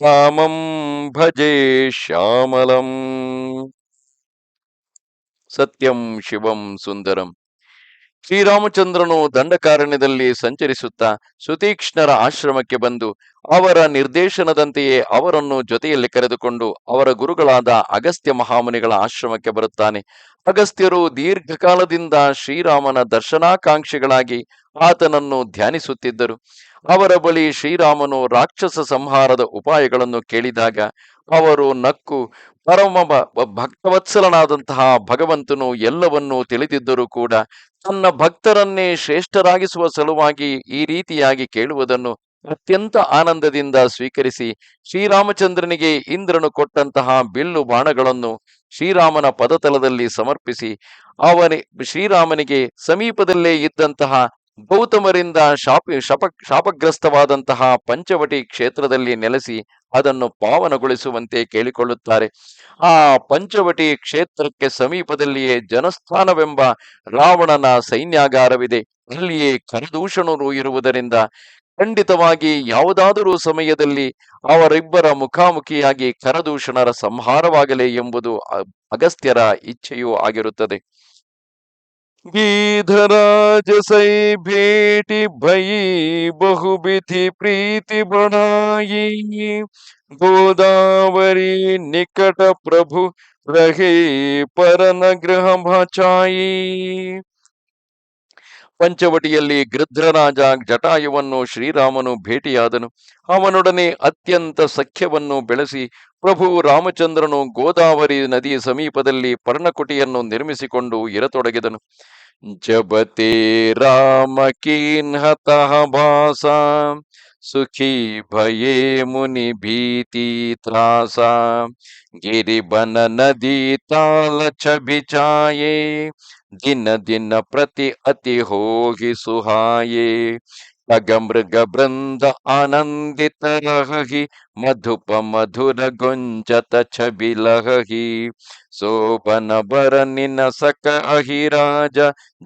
ರಾಮಂ ಭಜೆ ಶ್ಯಾಮಲಂ ಸತ್ಯಂ ಶಿವಂ ಸುಂದರಂ ಶ್ರೀರಾಮಚಂದ್ರನು ದಂಡಕಾರಣ್ಯದಲ್ಲಿ ಸಂಚರಿಸುತ್ತಾ ಸುತೀಕ್ಷ್ಣರ ಆಶ್ರಮಕ್ಕೆ ಬಂದು ಅವರ ನಿರ್ದೇಶನದಂತೆಯೇ ಅವರನ್ನು ಜೊತೆಯಲ್ಲಿ ಕರೆದುಕೊಂಡು ಅವರ ಗುರುಗಳಾದ ಅಗಸ್ತ್ಯ ಮಹಾಮುನಿಗಳ ಆಶ್ರಮಕ್ಕೆ ಬರುತ್ತಾನೆ. ಅಗಸ್ತ್ಯರು ದೀರ್ಘಕಾಲದಿಂದ ಶ್ರೀರಾಮನ ದರ್ಶನಾಕಾಂಕ್ಷಿಗಳಾಗಿ ಆತನನ್ನು ಧ್ಯಾನಿಸುತ್ತಿದ್ದರು. ಅವರ ಬಳಿ ಶ್ರೀರಾಮನು ರಾಕ್ಷಸ ಸಂಹಾರದ ಉಪಾಯಗಳನ್ನು ಕೇಳಿದಾಗ ಅವರು ನಕ್ಕು, ಪರಮ ಭಕ್ತವತ್ಸಲನಾದಂತಹ ಭಗವಂತನು ಎಲ್ಲವನ್ನೂ ತಿಳಿದಿದ್ದರೂ ಕೂಡ ತನ್ನ ಭಕ್ತರನ್ನೇ ಶ್ರೇಷ್ಠರಾಗಿಸುವ ಸಲುವಾಗಿ ಈ ರೀತಿಯಾಗಿ ಕೇಳುವುದನ್ನು ಅತ್ಯಂತ ಆನಂದದಿಂದ ಸ್ವೀಕರಿಸಿ ಶ್ರೀರಾಮಚಂದ್ರನಿಗೆ ಇಂದ್ರನು ಕೊಟ್ಟಂತಹ ಬಿಲ್ಲು ಬಾಣಗಳನ್ನು ಶ್ರೀರಾಮನ ಪದತಲದಲ್ಲಿ ಸಮರ್ಪಿಸಿ ಅವನಿ, ಶ್ರೀರಾಮನಿಗೆ ಸಮೀಪದಲ್ಲೇ ಇದ್ದಂತಹ ಗೌತಮರಿಂದ ಶಾಪ, ಶಪ, ಶಾಪಗ್ರಸ್ತವಾದಂತಹ ಪಂಚವಟಿ ಕ್ಷೇತ್ರದಲ್ಲಿ ನೆಲೆಸಿ ಅದನ್ನು ಪಾವನಗೊಳಿಸುವಂತೆ ಕೇಳಿಕೊಳ್ಳುತ್ತಾರೆ. ಆ ಪಂಚವಟಿ ಕ್ಷೇತ್ರಕ್ಕೆ ಸಮೀಪದಲ್ಲಿಯೇ ಜನಸ್ಥಾನವೆಂಬ ರಾವಣನ ಸೈನ್ಯಾಗಾರವಿದೆ. ಅಲ್ಲಿಯೇ ಕರದೂಷಣರು ಇರುವುದರಿಂದ ಖಂಡಿತವಾಗಿ ಯಾವುದಾದರೂ ಸಮಯದಲ್ಲಿ ಅವರಿಬ್ಬರ ಮುಖಾಮುಖಿಯಾಗಿ ಕರದೂಷಣರ ಸಂಹಾರವಾಗಲಿ ಎಂಬುದು ಅಗಸ್ತ್ಯರ ಇಚ್ಛೆಯೂ ಆಗಿರುತ್ತದೆ. गीधराज सही भेटि भई बहुविधि प्रीति बनाई गोदावरी निकट प्रभु रहे पर गृह भचाई ಪಂಚವಟಿಯಲ್ಲಿ ಗೃಧ್ರರಾಜ ಜಟಾಯುವನ್ನು ಶ್ರೀರಾಮನು ಭೇಟಿಯಾದನು. ಅವನೊಡನೆ ಅತ್ಯಂತ ಸಖ್ಯವನ್ನು ಬೆಳೆಸಿ ಪ್ರಭು ರಾಮಚಂದ್ರನು ಗೋದಾವರಿ ನದಿ ಸಮೀಪದಲ್ಲಿ ಪರ್ಣಕುಟಿಯನ್ನು ನಿರ್ಮಿಸಿಕೊಂಡು ಇರತೊಡಗಿದನು. ಜಬತೆ ರಾಮ ಕೀನ್ಹತಃ ಭಾಸ सुखी भये मुनि भीति त्रासा। गिरिबन नदी ताल छबिछाये दिन दिन प्रति अति होगी सुहाये। खगमृगबृन्द आनन्दितरः हि सोपन बर निन सक अहिराज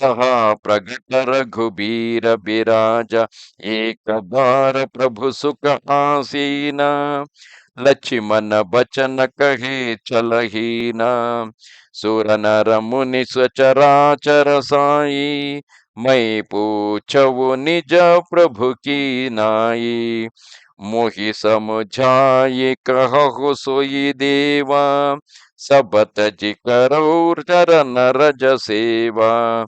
जहा प्रगट रघुबीर बिराज एकबार प्रभु सुख आसीना। लक्ष्मण बचन कहे चलहीना सुर नर मुनि सचराचर साई मई पूछऊ निज प्रभु की नाई, मोहि समझाए कहु सोई देवा, सबत जी करो चरण रज सेवा।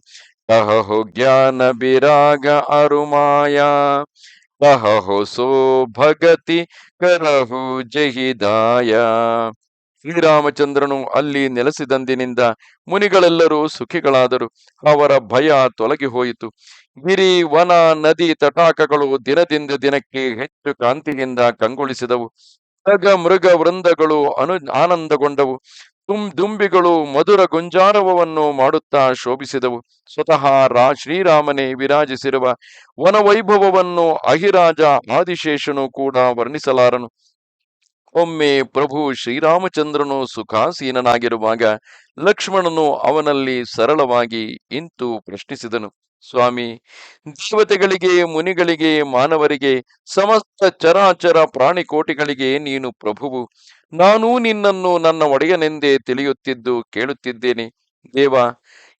कहु ज्ञान विराग अरुमाया कहु सो भगति करहु जहिदाया ಶ್ರೀರಾಮಚಂದ್ರನು ಅಲ್ಲಿ ನೆಲೆಸಿದಂದಿನಿಂದ ಮುನಿಗಳೆಲ್ಲರೂ ಸುಖಿಗಳಾದರು. ಅವರ ಭಯ ತೊಲಗಿ ಹೋಯಿತು. ಗಿರಿ ವನ ನದಿ ತಟಾಕಗಳು ದಿನದಿಂದ ದಿನಕ್ಕೆ ಹೆಚ್ಚು ಕಾಂತಿಯಿಂದ ಕಂಗೊಳಿಸಿದವು. ಮೃಗ ಮೃಗ ವೃಂದಗಳು ಅನು ಆನಂದಗೊಂಡವು. ತುಂ ದುಂಬಿಗಳು ಮಧುರ ಗುಂಜಾರವವನ್ನು ಮಾಡುತ್ತಾ ಶೋಭಿಸಿದವು. ಸ್ವತಃ ರಾ ಶ್ರೀರಾಮನೇ ವಿರಾಜಿಸಿರುವ ವನವೈಭವವನ್ನು ಅಹಿರಾಜ ಆದಿಶೇಷನು ಕೂಡ ವರ್ಣಿಸಲಾರನು. ಒಮ್ಮೆ ಪ್ರಭು ಶ್ರೀರಾಮಚಂದ್ರನು ಸುಖಾಸೀನನಾಗಿರುವಾಗ ಲಕ್ಷ್ಮಣನು ಅವನಲ್ಲಿ ಸರಳವಾಗಿ ಇಂತು ಪ್ರಶ್ನಿಸಿದನು. ಸ್ವಾಮಿ, ದೇವತೆಗಳಿಗೆ, ಮುನಿಗಳಿಗೆ, ಮಾನವರಿಗೆ, ಸಮಸ್ತ ಚರಾಚರ ಪ್ರಾಣಿಕೋಟಿಗಳಿಗೆ ನೀನು ಪ್ರಭುವು. ನಾನೂ ನಿನ್ನನ್ನು ನನ್ನ ಒಡೆಯನೆಂದೇ ತಿಳಿಯುತ್ತಿದ್ದು ಕೇಳುತ್ತಿದ್ದೇನೆ. ದೇವ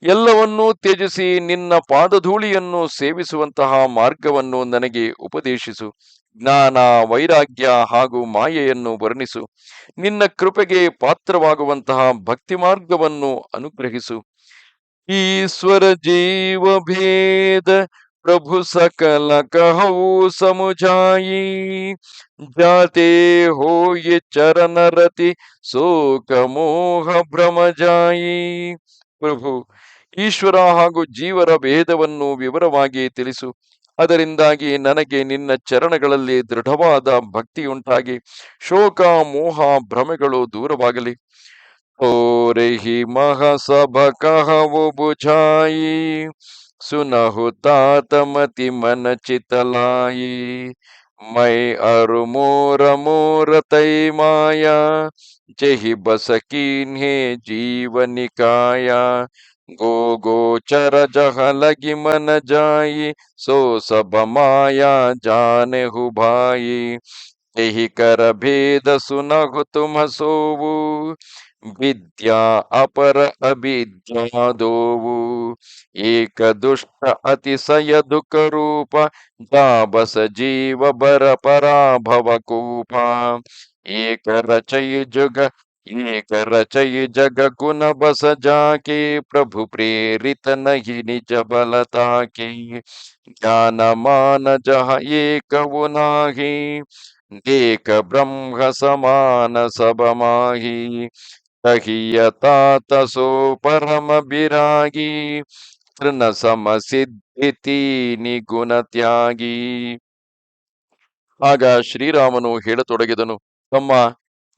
ಎಲ್ಲವನ್ನೂ ತ್ಯಜಿಸಿ ನಿನ್ನ ಪಾದಧೂಳಿಯನ್ನು ಸೇವಿಸುವಂತಹ ಮಾರ್ಗವನ್ನು ನನಗೆ ಉಪದೇಶಿಸು. ಜ್ಞಾನ, ವೈರಾಗ್ಯ ಹಾಗೂ ಮಾಯೆಯನ್ನು ವರ್ಣಿಸು. ನಿನ್ನ ಕೃಪೆಗೆ ಪಾತ್ರವಾಗುವಂತಹ ಭಕ್ತಿ ಮಾರ್ಗವನ್ನು ಅನುಗ್ರಹಿಸು. ಈಶ್ವರ ಜೀವ ಭೇದ, ಪ್ರಭು ಸಕಲ ಕಹೌ ಸಮುಜಾಯಿ. ಜಾತೆ ಹೋಯಿ ಚರಣರತಿ ಸೋಕ ಮೋಹ ಭ್ರಮಜಾಯಿ. ಪ್ರಭು ಈಶ್ವರ ಹಾಗೂ ಜೀವರ ಭೇದವನ್ನು ವಿವರವಾಗಿ ತಿಳಿಸು. ಅದರಿಂದಾಗಿ ನನಗೆ ನಿನ್ನ ಚರಣಗಳಲ್ಲಿ ದೃಢವಾದ ಭಕ್ತಿಯುಂಟಾಗಿ ಶೋಕ, ಮೋಹ, ಭ್ರಮೆಗಳು ದೂರವಾಗಲಿ. ಓರೆಹಿ ಮಹಸಭಕಹವು ಬುಜಾಯಿ ಸುನಹು ತಾತಮತಿ ಮನಚಿತಲಾಯಿ ಮೈ ಅರು ಮೋರ ಮೋರ ತೈ ಮಾಯಾ ಜಹಿ ಬಸಕೀನ್ಹೇ ಜೀವನಿಕಾಯ गो गोचर जह लगी मन जाई, सो सब माया जाने हु भाई। एहि कर भेद सुनहु तुम सोवु, विद्या अपर अविद्या दोवु। एक दुष्ट अतिशय दुख रूप, जा बस जीव बर पराभव कूपा। एक रचय जुग ಏಕ ರಚಯಿ ಏಕರಚಯಿ ಜಗಕುನ ಬಸಜಾಕೆ ಪ್ರಭು ಪ್ರೇರಿತ ನಹಿ ನಿಜ ಬಲತಾಕೆ ಜ್ಞಾನಮಾನ ಜಹ ಏಕವು ನಾಹಿ ದೇಕ ಬ್ರಹ್ಮ ಸಮಾನ ಸಬಮಾಹಿ ಸೋ ಪರಮ ಬಿರಾಗಿ, ತೃಣ ಸಮಸಿದ್ಧಿತಿ ನಿಗುಣ ತ್ಯಾಗಿ. ಆಗ ಶ್ರೀರಾಮನು ಹೇಳತೊಡಗಿದನು, ತಮ್ಮ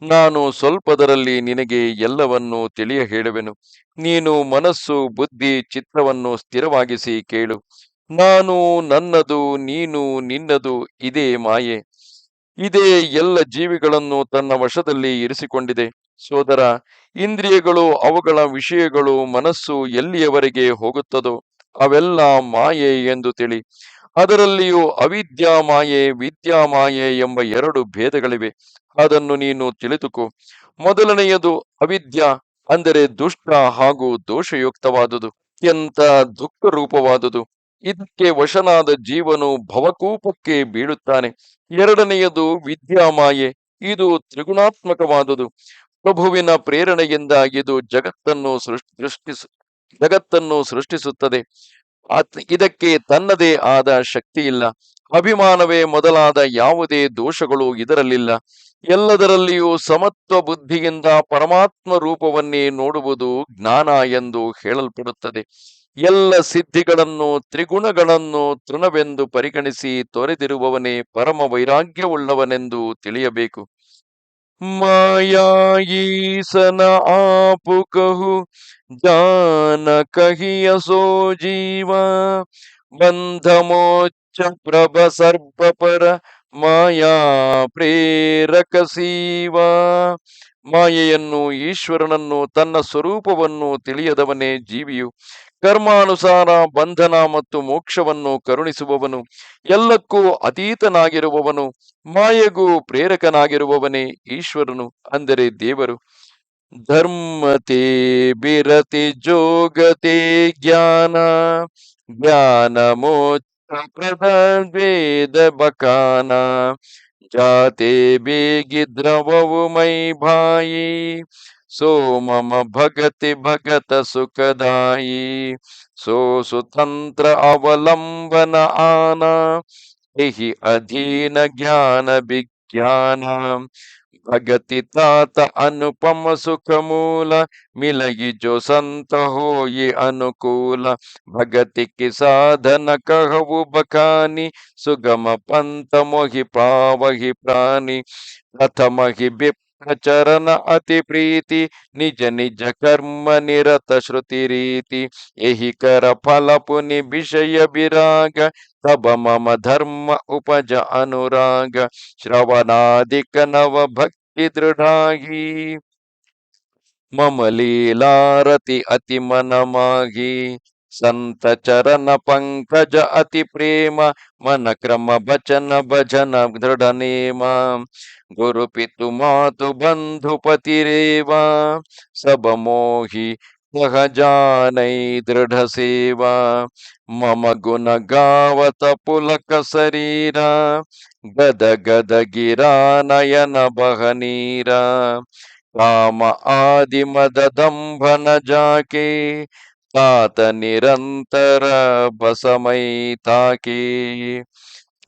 ನಾನು ಸ್ವಲ್ಪದರಲ್ಲಿ ನಿನಗೆ ಎಲ್ಲವನ್ನೂ ತಿಳಿಯ ಹೇಳುವೆನು ನೀನು ಮನಸ್ಸು, ಬುದ್ಧಿ, ಚಿತ್ತವನ್ನು ಸ್ಥಿರವಾಗಿಸಿ ಕೇಳು. ನಾನು ನನ್ನದು, ನೀನು ನಿನ್ನದು ಇದೇ ಮಾಯೆ. ಇದೇ ಎಲ್ಲ ಜೀವಿಗಳನ್ನು ತನ್ನ ವಶದಲ್ಲಿ ಇರಿಸಿಕೊಂಡಿದೆ. ಸೋದರ, ಇಂದ್ರಿಯಗಳು, ಅವುಗಳ ವಿಷಯಗಳು ಮನಸ್ಸು ಎಲ್ಲಿಯವರೆಗೆ ಹೋಗುತ್ತದೋ ಅವೆಲ್ಲ ಮಾಯೆ ಎಂದು ತಿಳಿ. ಅದರಲ್ಲಿಯೂ ಅವಿದ್ಯಾಮಾಯೆ, ವಿದ್ಯಾಮಾಯೆ ವಿದ್ಯಾ ಎಂಬ ಎರಡು ಭೇದಗಳಿವೆ. ಅದನ್ನು ನೀನು ತಿಳಿದುಕೋ. ಮೊದಲನೆಯದು ಅವಿದ್ಯಾ, ಅಂದರೆ ದುಷ್ಟ ಹಾಗೂ ದೋಷಯುಕ್ತವಾದುದು. ಅತ್ಯಂತ ದುಃಖ ರೂಪವಾದುದು ಇದಕ್ಕೆ ವಶನಾದ ಜೀವನು ಭವಕೂಪಕ್ಕೆ ಬೀಳುತ್ತಾನೆ. ಎರಡನೆಯದು ವಿದ್ಯಾಮಾಯೆ, ಇದು ತ್ರಿಗುಣಾತ್ಮಕವಾದುದು. ಪ್ರಭುವಿನ ಪ್ರೇರಣೆಯಿಂದ ಇದು ಜಗತ್ತನ್ನು ಸೃಷ್ಟಿ ಜಗತ್ತನ್ನು ಸೃಷ್ಟಿಸುತ್ತದೆ. ಇದಕ್ಕೆ ತನ್ನದೇ ಆದ ಶಕ್ತಿ ಇಲ್ಲ. ಅಭಿಮಾನವೇ ಮೊದಲಾದ ಯಾವುದೇ ದೋಷಗಳು ಇದರಲ್ಲಿಲ್ಲ. ಎಲ್ಲದರಲ್ಲಿಯೂ ಸಮತ್ವ ಬುದ್ಧಿಯಿಂದ ಪರಮಾತ್ಮ ರೂಪವನ್ನೇ ನೋಡುವುದು ಜ್ಞಾನ ಎಂದು ಹೇಳಲ್ಪಡುತ್ತದೆ. ಎಲ್ಲ ಸಿದ್ಧಿಗಳನ್ನು, ತ್ರಿಗುಣಗಳನ್ನು ತೃಣವೆಂದು ಪರಿಗಣಿಸಿ ತೊರೆದಿರುವವನೇ ಪರಮ ವೈರಾಗ್ಯವುಳ್ಳವನೆಂದು ತಿಳಿಯಬೇಕು. ಮಾಯಾಯೀಸನ ಆಪು ಕಹು ಜಾನ ಕಹಿಯ ಸೋ ಜೀವ ಬಂಧ ಮೋಚ ಪ್ರಭ ಸರ್ಪ ಪರ ಮಾಯಾ ಪ್ರೇರಕ ಸೀವ. ಮಾಯೆಯನ್ನು ಈಶ್ವರನನ್ನು, ತನ್ನ ಸ್ವರೂಪವನ್ನು ತಿಳಿಯದವನೇ ಜೀವಿಯು. ಕರ್ಮಾನುಸಾರ ಬಂಧನ ಮತ್ತು ಮೋಕ್ಷವನ್ನು ಕರುಣಿಸುವವನು, ಎಲ್ಲಕ್ಕೂ ಅತೀತನಾಗಿರುವವನು, ಮಾಯೆಗೂ ಪ್ರೇರಕನಾಗಿರುವವನೇ ಈಶ್ವರನು, ಅಂದರೆ ದೇವರು. ಧರ್ಮತೆ ಬಿರತಿ ಜೋಗತೆ ಜ್ಞಾನ ಜ್ಞಾನ ಮೋಚ ಪ್ರದ ವೇದ ಬಕಾನ ಜಾತೆ ಬೇಗಿ ದ್ರವವು ಮೈ ಭಾಯಿ ಸೋ ಮಮ ಭಗತಿ ಭಗತ ಸುಖದಾಯಿ ಸೋ ಸುತಂತ್ರ ಅವಲಂಬನ ಆನ ಎಹಿ ಅಧೀನ ಜ್ಞಾನ ವಿಜ್ಞಾನ ಭಗತಿ ತಾತ ಅನುಪಮ ಸುಖ ಮೂಲ ಮಿಲಗಿ ಜೋ ಸಂತ ಹೋಯಿ ಅನುಕೂಲ ಭಗತಿ ಕಿ ಸಾಧನ ಕಹವು ಬಕಾನಿ ಸುಗಮ ಪಂಥ ಮೊಹಿ ಪಾವಹಿ ಪ್ರಾಣಿ ಪ್ರಥಮ ಹಿ ಚರಣ ಅತಿ ಪ್ರೀತಿ ನಿಜ ನಿಜ ಕರ್ಮ ನಿರತ ಶ್ರುತಿ ರೀತಿ ಎಹಿ ಕರ तब मम धर्म उपज अनुराग श्रवणादिक नव भक्ति दृढ़ागी मम लीलारति अति मन मनमागी संत चरण पंकज अति प्रेम मन क्रम बचन भजन दृढ़ नेम गुरु पितु मातु बंधु पतिरेवा सब मोहि ಸಹಜಾನೈ ದೃಢ ಸೇವಾ, ಮಮ ಗುಣ ಗಾವತ ಪುಲಕ ಶರೀರ, ಗದ ಗದ ಗಿರಾ ನಯನ ಬಹನೀರ ಕಾಮ ಆದಿ ಮದ ದಂಭನ ಜಾಕೆ, ತಾತ ನಿರಂತರ ಬಸಮೈ ತಾಕೆ.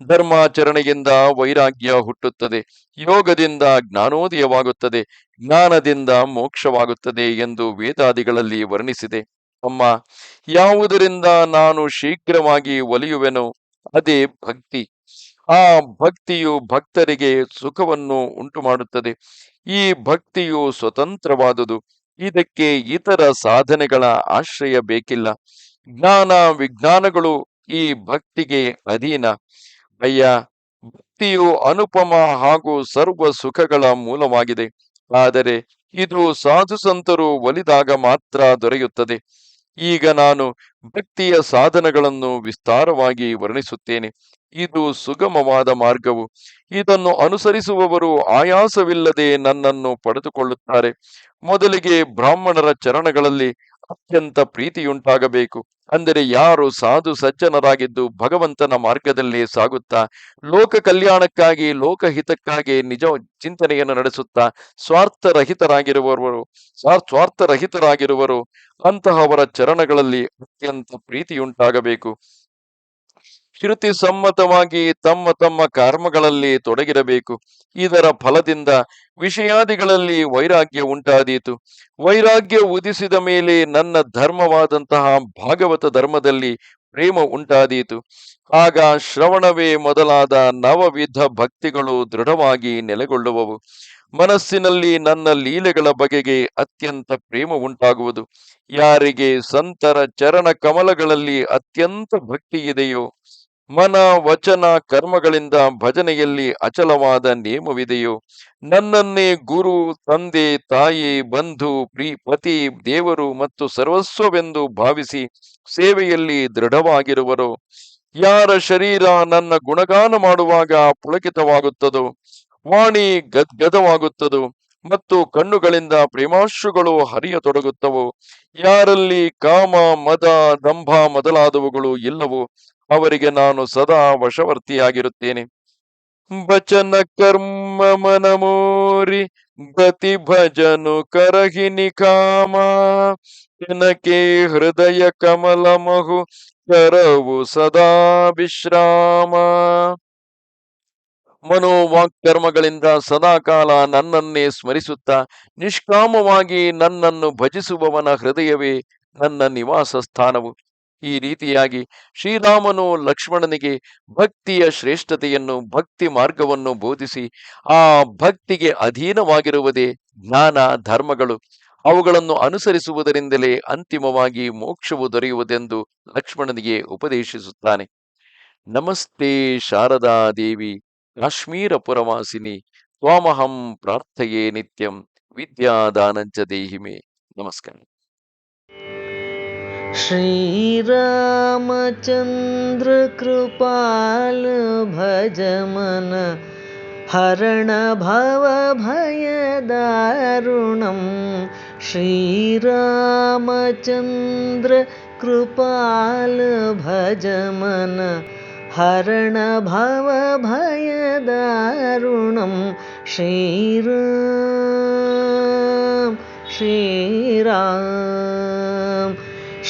ಧರ್ಮಾಚರಣೆಯಿಂದ ವೈರಾಗ್ಯ ಹುಟ್ಟುತ್ತದೆ. ಯೋಗದಿಂದ ಜ್ಞಾನೋದಯವಾಗುತ್ತದೆ. ಜ್ಞಾನದಿಂದ ಮೋಕ್ಷವಾಗುತ್ತದೆ ಎಂದು ವೇದಾದಿಗಳಲ್ಲಿ ವರ್ಣಿಸಿದೆ. ಅಮ್ಮ, ಯಾವುದರಿಂದ ನಾನು ಶೀಘ್ರವಾಗಿ ಒಲಿಯುವೆನೋ ಅದೇ ಭಕ್ತಿ. ಆ ಭಕ್ತಿಯು ಭಕ್ತರಿಗೆ ಸುಖವನ್ನು ಉಂಟು ಮಾಡುತ್ತದೆ ಈ ಭಕ್ತಿಯು ಸ್ವತಂತ್ರವಾದುದು. ಇದಕ್ಕೆ ಇತರ ಸಾಧನೆಗಳ ಆಶ್ರಯ ಬೇಕಿಲ್ಲ. ಜ್ಞಾನ ವಿಜ್ಞಾನಗಳು ಈ ಭಕ್ತಿಗೆ ಅಧೀನ. ಅಯ್ಯ ಭಕ್ತಿಯು ಅನುಪಮ ಹಾಗೂ ಸರ್ವ ಸುಖಗಳ ಮೂಲವಾಗಿದೆ. ಆದರೆ ಇದು ಸಾಧು ಸಂತರು ಒಲಿದಾಗ ಮಾತ್ರ ದೊರೆಯುತ್ತದೆ. ಈಗ ನಾನು ಭಕ್ತಿಯ ಸಾಧನಗಳನ್ನು ವಿಸ್ತಾರವಾಗಿ ವರ್ಣಿಸುತ್ತೇನೆ. ಇದು ಸುಗಮವಾದ ಮಾರ್ಗವು. ಇದನ್ನು ಅನುಸರಿಸುವವರು ಆಯಾಸವಿಲ್ಲದೆ ನನ್ನನ್ನು ಪಡೆದುಕೊಳ್ಳುತ್ತಾರೆ. ಮೊದಲಿಗೆ ಬ್ರಾಹ್ಮಣರ ಚರಣಗಳಲ್ಲಿ ಅತ್ಯಂತ ಪ್ರೀತಿಯುಂಟಾಗಬೇಕು. ಅಂದರೆ ಯಾರು ಸಾಧು ಸಜ್ಜನರಾಗಿದ್ದು ಭಗವಂತನ ಮಾರ್ಗದಲ್ಲಿ ಸಾಗುತ್ತಾ, ಲೋಕ ಕಲ್ಯಾಣಕ್ಕಾಗಿ ಲೋಕಹಿತಕ್ಕಾಗಿ ನಿಜ ಚಿಂತನೆಯನ್ನು ನಡೆಸುತ್ತಾ ಸ್ವಾರ್ಥರಹಿತರಾಗಿರುವವರು ಸ್ವಾ- ಸ್ವಾರ್ಥರಹಿತರಾಗಿರುವರು ಅಂತಹವರ ಚರಣಗಳಲ್ಲಿ ಅತ್ಯಂತ ಪ್ರೀತಿಯುಂಟಾಗಬೇಕು. ಶ್ರುತಿ ಸಮ್ಮತವಾಗಿ ತಮ್ಮ ತಮ್ಮ ಕರ್ಮಗಳಲ್ಲಿ ತೊಡಗಿರಬೇಕು. ಇದರ ಫಲದಿಂದ ವಿಷಯಾದಿಗಳಲ್ಲಿ ವೈರಾಗ್ಯ ಉಂಟಾದೀತು. ವೈರಾಗ್ಯ ಉದಿಸಿದ ಮೇಲೆ ನನ್ನ ಧರ್ಮವಾದಂತಹ ಭಾಗವತ ಧರ್ಮದಲ್ಲಿ ಪ್ರೇಮ ಉಂಟಾದೀತು. ಆಗ ಶ್ರವಣವೇ ಮೊದಲಾದ ನವವಿಧ ಭಕ್ತಿಗಳು ದೃಢವಾಗಿ ನೆಲೆಗೊಳ್ಳುವವು. ಮನಸ್ಸಿನಲ್ಲಿ ನನ್ನ ಲೀಲೆಗಳ ಬಗೆಗೆ ಅತ್ಯಂತ ಪ್ರೇಮ ಉಂಟಾಗುವುದು. ಯಾರಿಗೆ ಸಂತರ ಚರಣ ಕಮಲಗಳಲ್ಲಿ ಅತ್ಯಂತ ಭಕ್ತಿ ಇದೆಯೋ ಮನ, ವಚನ, ಕರ್ಮಗಳಿಂದ ಭಜನೆಯಲ್ಲಿ ಅಚಲವಾದ ನಿಯಮವಿದೆಯೋ ನನ್ನನ್ನೇ ಗುರು, ತಂದೆ, ತಾಯಿ, ಬಂಧು, ಪ್ರೀ, ಪತಿ, ದೇವರು ಮತ್ತು ಸರ್ವಸ್ವವೆಂದು ಭಾವಿಸಿ ಸೇವೆಯಲ್ಲಿ ದೃಢವಾಗಿರುವರು. ಯಾರ ಶರೀರ ನನ್ನ ಗುಣಗಾನ ಮಾಡುವಾಗ ಪುಳಕಿತವಾಗುತ್ತದೋ, ವಾಣಿ ಗದ್ಗದವಾಗುತ್ತದೋ ಮತ್ತು ಕಣ್ಣುಗಳಿಂದ ಪ್ರೇಮಾಶ್ರುಗಳು ಹರಿಯತೊಡಗುತ್ತವೋ, ಯಾರಲ್ಲಿ ಕಾಮ, ಮದ, ದಂಭ ಮೊದಲಾದವುಗಳು ಇಲ್ಲವೋ ಅವರಿಗೆ ನಾನು ಸದಾ ವಶವರ್ತಿಯಾಗಿರುತ್ತೇನೆ. ಬಚನ ಕರ್ಮ ಮನಮೋರಿ ಗತಿ ಭಜನು ಕರಹಿನಿ ಕಾಮ. ಜನಕೆ ಹೃದಯ ಕಮಲ ಮಹು ಕರವು ಸದಾ ವಿಶ್ರಾಮ. ಮನೋವಾಕ್ಕರ್ಮಗಳಿಂದ ಸದಾಕಾಲ ನನ್ನನ್ನೇ ಸ್ಮರಿಸುತ್ತಾ ನಿಷ್ಕಾಮವಾಗಿ ನನ್ನನ್ನು ಭಜಿಸುವವನ ಹೃದಯವೇ ನನ್ನ ನಿವಾಸ ಸ್ಥಾನವು ಈ ರೀತಿಯಾಗಿ ಶ್ರೀರಾಮನು ಲಕ್ಷ್ಮಣನಿಗೆ ಭಕ್ತಿಯ ಶ್ರೇಷ್ಠತೆಯನ್ನು, ಭಕ್ತಿ ಮಾರ್ಗವನ್ನು ಬೋಧಿಸಿ ಆ ಭಕ್ತಿಗೆ ಅಧೀನವಾಗಿರುವುದೇ ಜ್ಞಾನ, ಧರ್ಮಗಳು. ಅವುಗಳನ್ನು ಅನುಸರಿಸುವುದರಿಂದಲೇ ಅಂತಿಮವಾಗಿ ಮೋಕ್ಷವು ದೊರೆಯುವುದೆಂದು ಲಕ್ಷ್ಮಣನಿಗೆ ಉಪದೇಶಿಸುತ್ತಾನೆ. ನಮಸ್ತೆ ಶಾರದಾ ದೇವಿ, ಕಾಶ್ಮೀರ ಪುರವಾಸಿನಿ, ತ್ವಾಮಹಂ ಪ್ರಾರ್ಥೆಯೇ ನಿತ್ಯಂ, ವಿದ್ಯಾದಾನಂಚ ದೇಹಿಮೆ. ನಮಸ್ಕಾರ. श्रीरामचन्द्र कृपाल भज मनः हरणभवभयद ऋणं श्रीरामचन्द्र कृपाल भजम हरणभवभयद ऋणं श्रीरु श्रीराम।